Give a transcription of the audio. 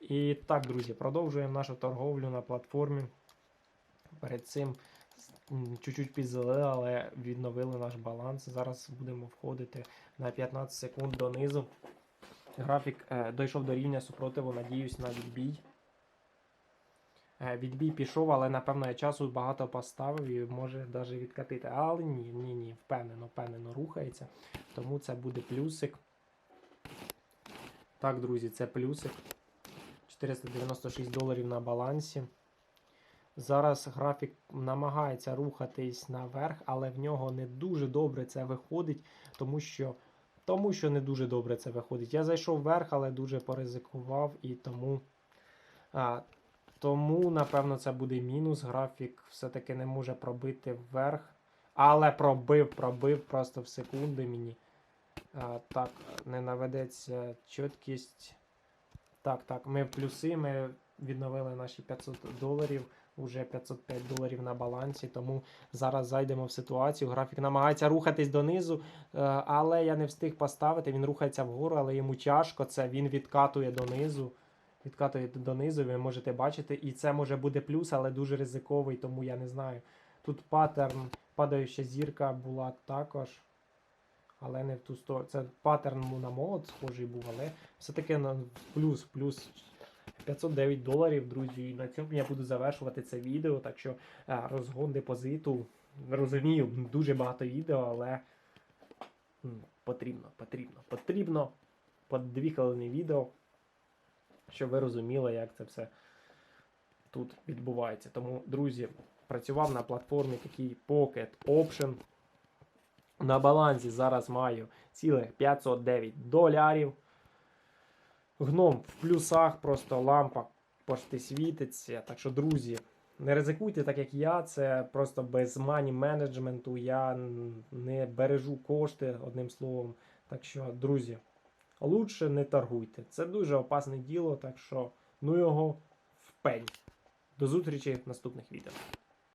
І так, друзі, продовжуємо нашу торговлю на платформі. Перед цим чуть-чуть підзали, але відновили наш баланс. Зараз будемо входити на 15 секунд донизу. Графік е, дійшов до рівня супротиву, надіюсь на відбій. Е, відбій пішов, але напевно я часу багато поставив і може навіть відкатити. Але ні, ні, ні, впевнено, впевнено рухається. Тому це буде плюсик. Так, друзі, це плюсик. 496 доларів на балансі. Зараз графік намагається рухатись наверх, але в нього не дуже добре це виходить, тому що, тому що не дуже добре це виходить. Я зайшов вверх, але дуже поризикував і тому. А, тому, напевно, це буде мінус. Графік все-таки не може пробити вверх. Але пробив, пробив просто в секунди мені. А, так, не наведеться чіткість. Так, так, ми в плюси, ми відновили наші 500 доларів, уже 505 доларів на балансі, тому зараз зайдемо в ситуацію. Графік намагається рухатись донизу, е, але я не встиг поставити. Він рухається вгору, але йому тяжко. Це він відкатує донизу. Відкатує донизу, ви можете бачити. І це може бути плюс, але дуже ризиковий, тому я не знаю. Тут паттерн, падаюча зірка була також. Але не в ту сторону. Це паттерн на молот схожий був, але все-таки на плюс, плюс 509 доларів, друзі. І на цьому я буду завершувати це відео. Так що е, розгон депозиту. Розумію, дуже багато відео, але потрібно, потрібно, потрібно по відео, щоб ви розуміли, як це все тут відбувається. Тому, друзі, працював на платформі такий Pocket Option. На балансі зараз маю цілих 509 долярів. Гном в плюсах, просто лампа пошти світиться. Так що, друзі, не ризикуйте, так як я. Це просто без мані менеджменту. Я не бережу кошти, одним словом. Так що, друзі, лучше не торгуйте. Це дуже опасне діло, так що ну його в пень. До зустрічі в наступних відео.